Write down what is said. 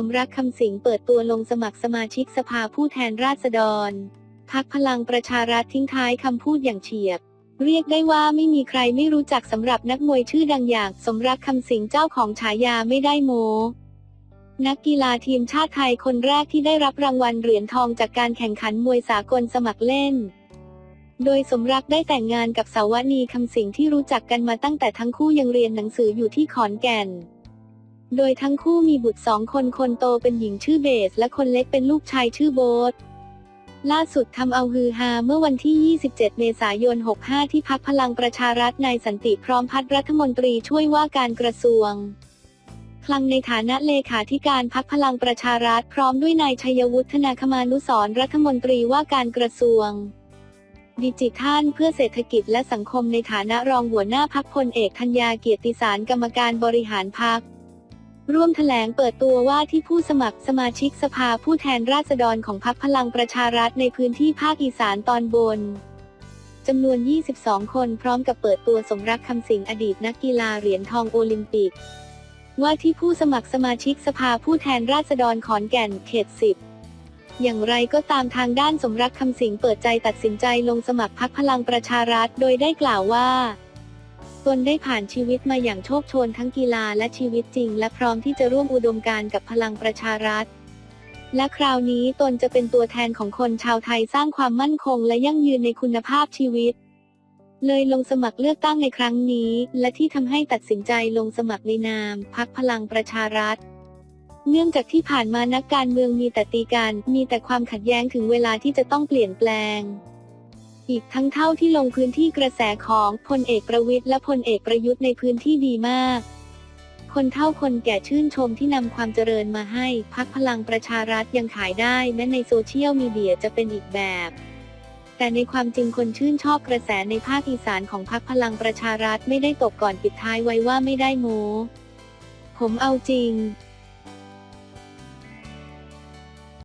สมรักคำสิงเปิดตัวลงสมัครสมาชิกสภาผู้แทนราษฎร พักพลังประชารัฐทิ้งท้ายคำพูดอย่างเฉียบ เรียกได้ว่าไม่มีใครไม่รู้จักสำหรับนักมวยชื่อดังอย่างสมรักคำสิงเจ้าของฉายาไม่ได้โม นักกีฬาทีมชาติไทยคนแรกที่ได้รับรางวัลเหรียญทองจากการแข่งขันมวยสากลสมัครเล่นโดยสมรักได้แต่งงานกับสาวนีคำสิงที่รู้จักกันมาตั้งแต่ทั้งคู่ยังเรียนหนังสืออยู่ที่ขอนแก่น โดยทั้งคู่มีบุตรสองคนคนโตเป็นหญิงชื่อเบส และคนเล็กเป็นลูกชายชื่อโบ๊ทล่าสุดทำเอาฮือฮาเมื่อวันที่ 27 เมษายน 65 ที่พักพลังประชารัฐนายสันติพร้อมพัฒน์รัฐมนตรีช่วยว่าการกระทรวง คลังในฐานะเลขาธิการพักพลังประชารัฐพร้อมด้วยนายชัยวุฒนาคมานุสรรัฐมนตรีว่าการกระทรวง ดิจิทัลเพื่อเศรษฐกิจและสังคมในฐานะรองหัวหน้าพักพลเอกธัญญาเกียรติสารกรรมการบริหารพัก ร่วมแถลงเปิดตัวว่าที่ผู้สมัครสมาชิกสภาผู้แทนราษฎรของพรรคพลังประชารัฐในพื้นที่ภาคอีสานตอนบนจำนวน 22 คนพร้อมกับเปิดตัวสมรักคำสิงอดีตนักกีฬาเหรียญทองโอลิมปิก ว่าที่ผู้สมัครสมาชิกสภาผู้แทนราษฎรขอนแก่นเขต 10อย่างไรก็ตามทางด้านสมรักคำสิงเปิดใจตัดสินใจลงสมัครพรรคพลังประชารัฐ โดยได้กล่าวว่า ตนได้ผ่านชีวิตมาอย่างโชคโชนทั้งกีฬาและชีวิตจริง และพร้อมที่จะร่วมอุดมการกับพลังประชารัฐ และคราวนี้ตนจะเป็นตัวแทนของคนชาวไทยสร้างความมั่นคงและยั่งยืนในคุณภาพชีวิต เลยลงสมัครเลือกตั้งในครั้งนี้ และที่ทำให้ตัดสินใจลงสมัครในนามพักพลังประชารัฐเนื่องจากที่ผ่านมานักการเมืองมีแต่ตีกัน มีแต่ความขัดแย้งถึงเวลาที่จะต้องเปลี่ยนแปลง อีกทั้งเท่าที่ลงพื้นที่กระแสของพลเอกประวิตยและพลเอกประยุทธ์ในพื้นที่ดีมาก คนเท่าคนแก่ชื่นชมที่นำความเจริญมาให้พักพลังประชารัฐยังขายได้แม้ในโซเชียลมีเดียจะเป็นอีกแบบ แต่ในความจริงคนชื่นชอบกระแสในภาคอีสานของพักพลังประชารัฐไม่ได้ตกก่อนปิดท้ายไว้ว่าไม่ได้โม้ผมเอาจริง